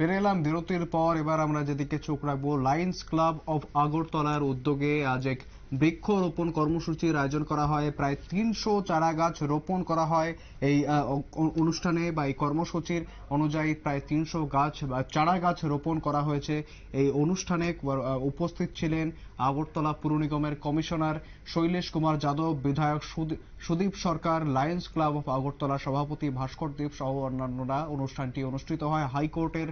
ফিরে এলাম বিরতির পর। এবার আমরা যেদিকে চোখ রাখব লায়ন্স ক্লাব অফ আগরতলার উদ্যোগে আজ এক বৃক্ষরোপণ কর্মসূচির আয়োজন করা হয়। প্রায় তিনশো চারা গাছ রোপণ করা হয় এই অনুষ্ঠানে বা এই কর্মসূচির অনুযায়ী প্রায় তিনশো গাছ বা চারা গাছ রোপণ করা হয়েছে। এই অনুষ্ঠানে উপস্থিত ছিলেন আগরতলা পুর নিগমের কমিশনার শৈলেশ কুমার যাদব, বিধায়ক Sudip Sarkar, lions club of Agartala সভাপতি ভাস্কর দেব সহ অন্যান্যরা অনুষ্ঠানটি অনুষ্ঠিত হয়। হাইকোর্টের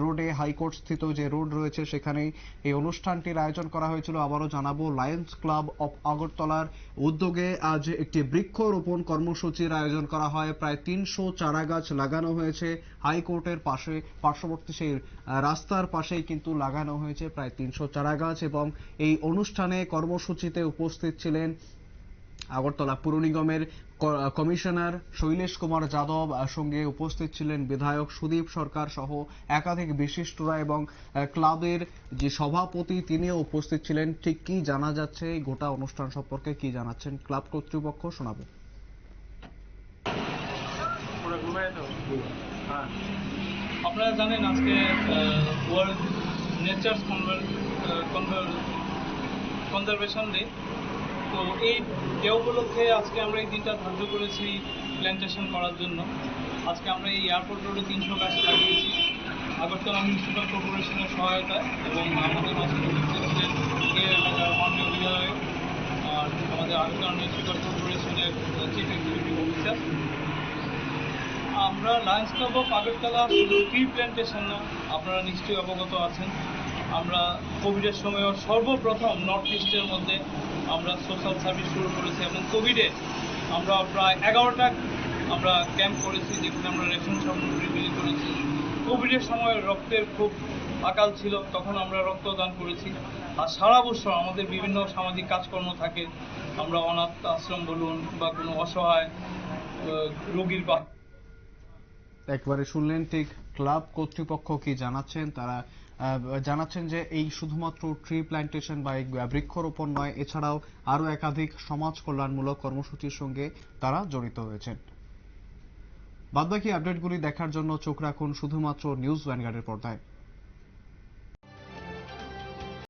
রোডে হাইকোর্ট স্থিত যে রোড রয়েছে, সেখানেই এই অনুষ্ঠানটির আয়োজন করা হয়েছিল। আবারও জানাব, লায়ন্স ক্লাব অফ আগরতলার উদ্যোগে আজ একটি বৃক্ষরোপণ কর্মসূচির আয়োজন করা হয়। প্রায় তিনশো চারা গাছ লাগানো হয়েছে। হাইকোর্টের পাশে, পার্শ্ববর্তী সেই রাস্তার পাশেই কিন্তু লাগানো হয়েছে প্রায় তিনশো চারা গাছ এবং এই অনুষ্ঠানে কর্মসূচিতে উপস্থিত ছিলেন আগরতলা পুর নিগমের কমিশনার শৈলেশ কুমার যাদব সঙ্গে উপস্থিত ছিলেন বিধায়ক সুদীপ সরকার সহ একাধিক বিশিষ্টরা এবং ক্লাবের যে সভাপতি তিনিও উপস্থিত ছিলেন। ঠিক কি জানা যাচ্ছে? এই গোটা অনুষ্ঠান সম্পর্কে কি জানাচ্ছেন ক্লাব কর্তৃপক্ষ? শোনাবো। আপনারা জানেন আজকে ওয়ার্ল্ড নেচার কনজারভেশন ডে এই ডে উপলক্ষে আজকে আমরা এই দিনটা ধার্য করেছি প্ল্যান্টেশন করার জন্য। আজকে আমরা এই এয়ারপোর্ট রোডে তিনশো গাছ লাগিয়েছি আগরতলা মিউনিসিপ্যাল কর্পোরেশনের সহায়তায় এবং আমাদের আর আমাদের আগরতলা মিউনিসিপ্যাল কর্পোরেশনের চিফ এক্সিকিউটিভ অফিসার। আমরা লায়ন্স ক্লাব অফ আগরতলা শুধু ট্রি প্ল্যান্টেশন না, আপনারা নিশ্চয়ই অবগত আছেন। আমরা কোভিডের সময়ও সর্বপ্রথম নর্থ ইস্টের মধ্যে আমরা সোশ্যাল সার্ভিস শুরু করেছি এবং কোভিডে আমরা প্রায় এগারোটা আমরা ক্যাম্প করেছি যেখানে আমরা রেশন সামগ্রী বিলি করেছি। কোভিডের সময় রক্তের খুব আকাল ছিল, তখন আমরা রক্তদান করেছি। আর সারা বছর আমাদের বিভিন্ন সামাজিক কাজকর্ম থাকে। আমরা অনাথ আশ্রম বলুন বা কোনো অসহায় রোগীর বা একবারে শুনলেন, ঠিক ক্লাব কর্তৃপক্ষ কি জানাচ্ছেন? তারা জানাচ্ছেন যে এই শুধুমাত্র ট্রি প্ল্যান্টেশন বা বৃক্ষরোপণ নয়, এছাড়াও আরও একাধিক সমাজ কল্যাণমূলক কর্মসূচির সঙ্গে তারা জড়িত হয়েছেন। বাদবাকি আপডেটগুলি দেখার জন্য চোখ রাখুন শুধুমাত্র নিউজ ভ্যানগার্ডের পর্দায়।